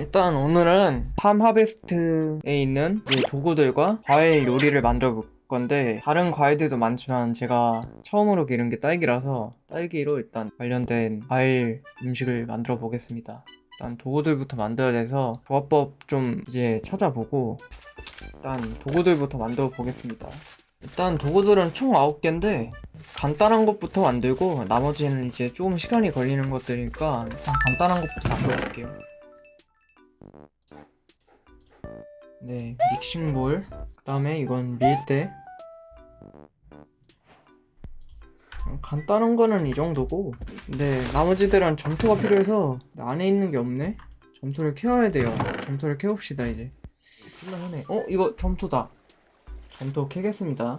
일단 오늘은 팜 하베스트에 있는 이 도구들과 과일 요리를 만들어 볼 건데 다른 과일들도 많지만 제가 처음으로 기른 게 딸기라서 딸기로 일단 관련된 과일 음식을 만들어 보겠습니다. 일단 도구들부터 만들어야 돼서 조합법 좀 이제 찾아보고 일단 도구들부터 만들어 보겠습니다. 일단 도구들은 총 9개인데 간단한 것부터 만들고 나머지는 이제 조금 시간이 걸리는 것들이니까 일단 간단한 것부터 만들어 볼게요. 네, 믹싱볼. 그 다음에 이건 밀대. 어, 간단한 거는 이 정도고. 근데 나머지들은 점토가 필요해서 안에 있는 게 없네? 점토를 캐와야 돼요. 점토를 캐봅시다, 이제. 큰일나네. 어, 이거 점토다. 점토 캐겠습니다.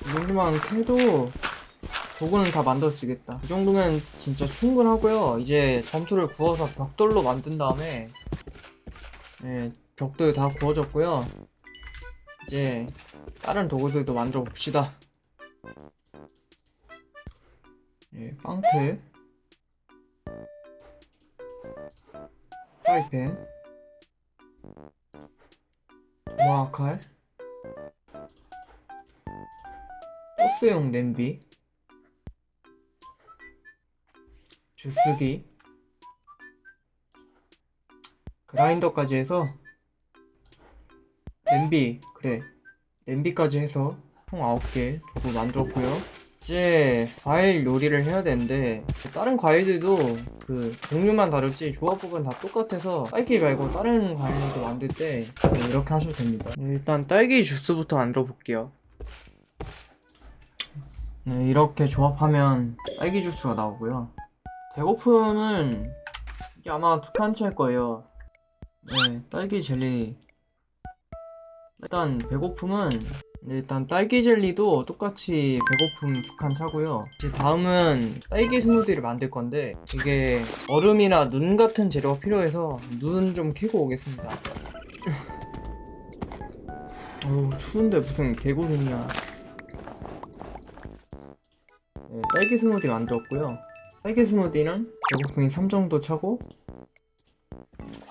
이 정도만 캐도 도구는 다 만들어지겠다. 이 정도면 진짜 충분하고요. 이제 점토를 구워서 벽돌로 만든 다음에 네, 벽돌 다 구워졌고요. 이제 다른 도구들도 만들어 봅시다. 예, 빵틀, 프라이팬, 도마칼, 소스용 냄비, 주스기, 그라인더까지 해서 냄비 그래 냄비까지 해서 총 9개 도구 만들었고요. 이제 과일 요리를 해야 되는데 다른 과일들도 그 종류만 다르지 조합법은 다 똑같아서 딸기 말고 다른 과일도 만들 때 네, 이렇게 하셔도 됩니다. 네, 일단 딸기 주스부터 만들어 볼게요. 네, 이렇게 조합하면 딸기 주스가 나오고요. 배고픔은 이게 아마 두 칸치일 거예요 네, 딸기 젤리. 일단 배고픔은 네, 일단 딸기 젤리도 똑같이 배고픔 두 칸 차고요. 이제 다음은 딸기 스무디를 만들 건데 이게 얼음이나 눈 같은 재료가 필요해서 눈 좀 캐고 오겠습니다. 어우 추운데 무슨 개고생이야. 네, 딸기 스무디 만들었고요. 딸기 스무디는 배고픔이 3 정도 차고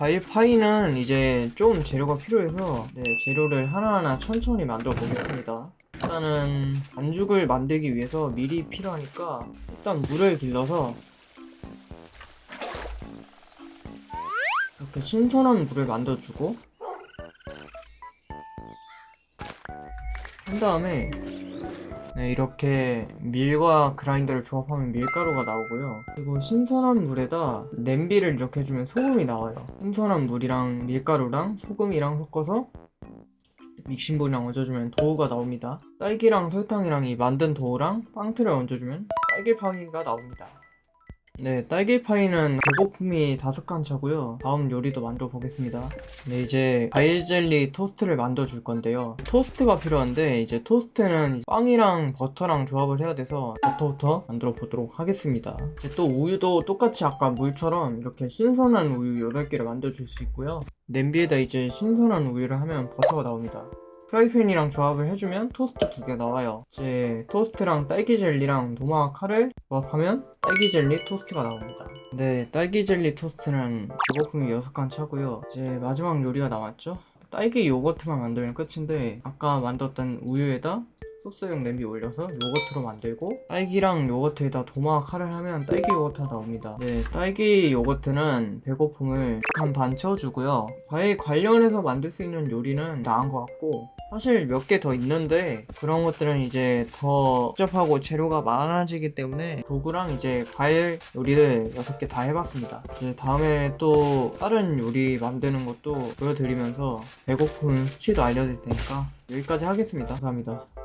과일 파이는 이제 좀 재료가 필요해서 네, 재료를 하나하나 천천히 만들어 보겠습니다. 일단은 반죽을 만들기 위해서 밀이 필요하니까 일단 물을 길러서 이렇게 신선한 물을 만들어주고 한 다음에 네, 이렇게 밀과 그라인더를 조합하면 밀가루가 나오고요. 그리고 신선한 물에다 냄비를 이렇게 해주면 소금이 나와요. 신선한 물이랑 밀가루랑 소금이랑 섞어서 믹싱볼이랑 얹어주면 도우가 나옵니다. 딸기랑 설탕이랑 이 만든 도우랑 빵틀을 얹어주면 딸기 파이가 나옵니다. 네, 딸기 파이는 배고픔이 다섯 칸 차고요. 다음 요리도 만들어 보겠습니다. 네, 이제 과일 젤리 토스트를 만들어 줄 건데요. 토스트가 필요한데 이제 토스트는 빵이랑 버터랑 조합을 해야 돼서 버터부터 만들어 보도록 하겠습니다. 이제 또 우유도 똑같이 아까 물처럼 이렇게 신선한 우유 8개를 만들어 줄 수 있고요. 냄비에다 이제 신선한 우유를 하면 버터가 나옵니다. 프라이팬이랑 조합을 해주면 토스트 두 개 나와요. 이제 토스트랑 딸기 젤리랑 도마 칼을 조합하면 딸기 젤리 토스트가 나옵니다. 네, 딸기 젤리 토스트는 배고픔이 6칸 차고요. 이제 마지막 요리가 남았죠? 딸기 요거트만 만들면 끝인데 아까 만들었던 우유에다 소스용 냄비 올려서 요거트로 만들고 딸기랑 요거트에다 도마 칼을 하면 딸기 요거트가 나옵니다. 네, 딸기 요거트는 배고픔을 한 반 채워주고요. 과일 관련해서 만들 수 있는 요리는 나은 것 같고 사실 몇 개 더 있는데 그런 것들은 이제 더 복잡하고 재료가 많아지기 때문에 도구랑 이제 과일 요리를 6개 다 해봤습니다. 이제 다음에 또 다른 요리 만드는 것도 보여드리면서 배고픔 수치도 알려드릴 테니까 여기까지 하겠습니다. 감사합니다.